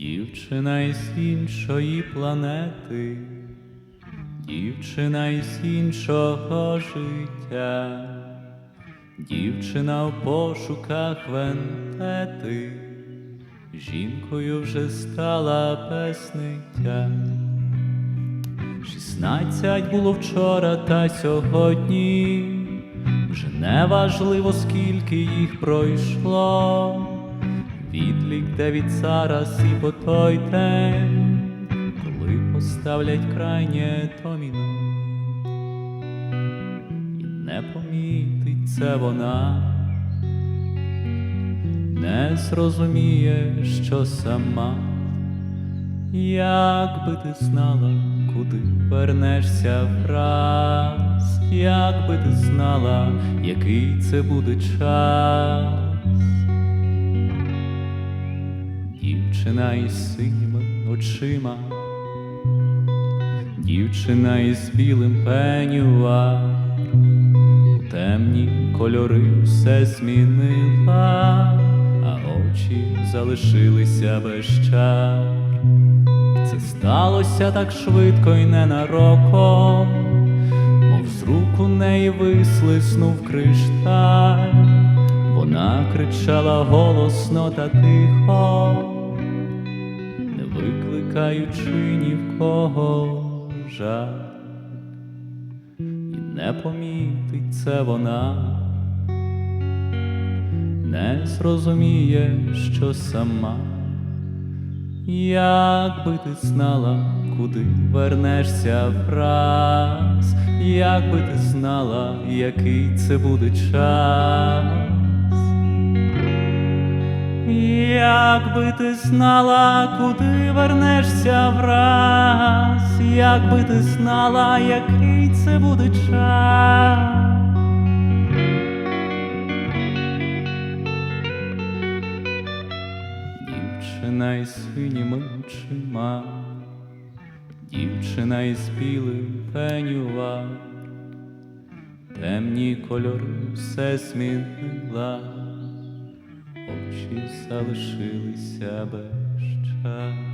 Дівчина із іншої планети, дівчина із іншого життя, дівчина в пошуках вентети, жінкою вже стала без ниття. Шістнадцять було вчора та сьогодні, вже не важливо, скільки їх пройшло. Де від зараз і по той день, коли поставлять крайнє доміно, і не помітить це вона, не зрозуміє, що сама, як би ти знала, куди вернешся враз, як би ти знала, який це буде час. Дівчина із синіми очима, дівчина із білим пенюа, у темні кольори все змінила, а очі залишилися без чар. Це сталося так швидко й ненароком, мов з рук у неї вислиснув кришталь. Кричала голосно та тихо, не викликаючи ні в кого жаль, і не помітить це вона, не зрозуміє, що сама, як би ти знала, куди вернешся враз, як би ти знала, який це буде час. Як би ти знала, куди вернешся враз, як би ти знала, який це буде час. Дівчина із синіми очима, дівчина із білим пенюва, темні кольори все змінила очі залишилися без часу.